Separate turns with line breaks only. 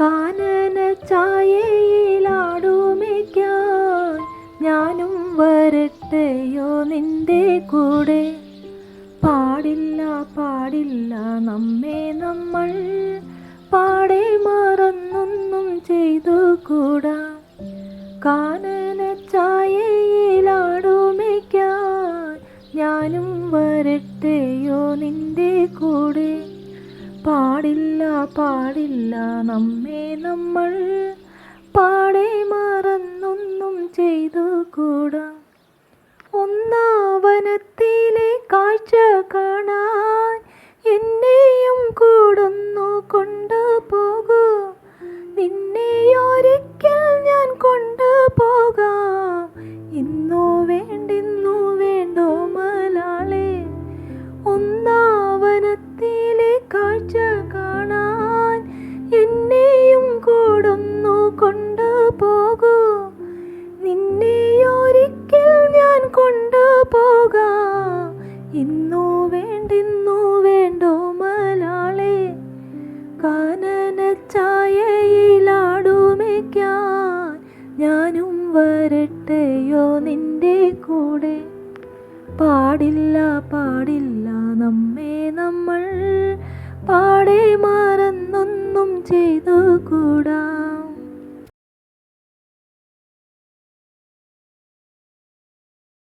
കാനന ചായയിലാടുമിക്കാൻ ഞാനും വരട്ടെയോ നിന്റെ കൂടെ? പാടില്ല പാടില്ല നമ്മെ നമ്മൾ പാടെ മറന്നൊന്നും ചെയ്തു കൂടാ. കാനന ചായയിലാടുമിക്കാൻ ഞാനും വരട്ടെയോ നിന്റെ കൂടെ? പാടില്ല പാടില്ല നമ്മെ നമ്മൾ. പാടെ മറന്നൊന്നും ചെയ്തു കൂടാ. ഒന്നാവനത്തിലെ കാഴ്ച കാണാൻ കാനന ചായയിലാടുമേക്കാൻ ഞാനും വരട്ടെയോ നിന്റെ കൂടെ? പാടില്ല പാടില്ല നമ്മെ നമ്മൾ പാടേ കൂടാ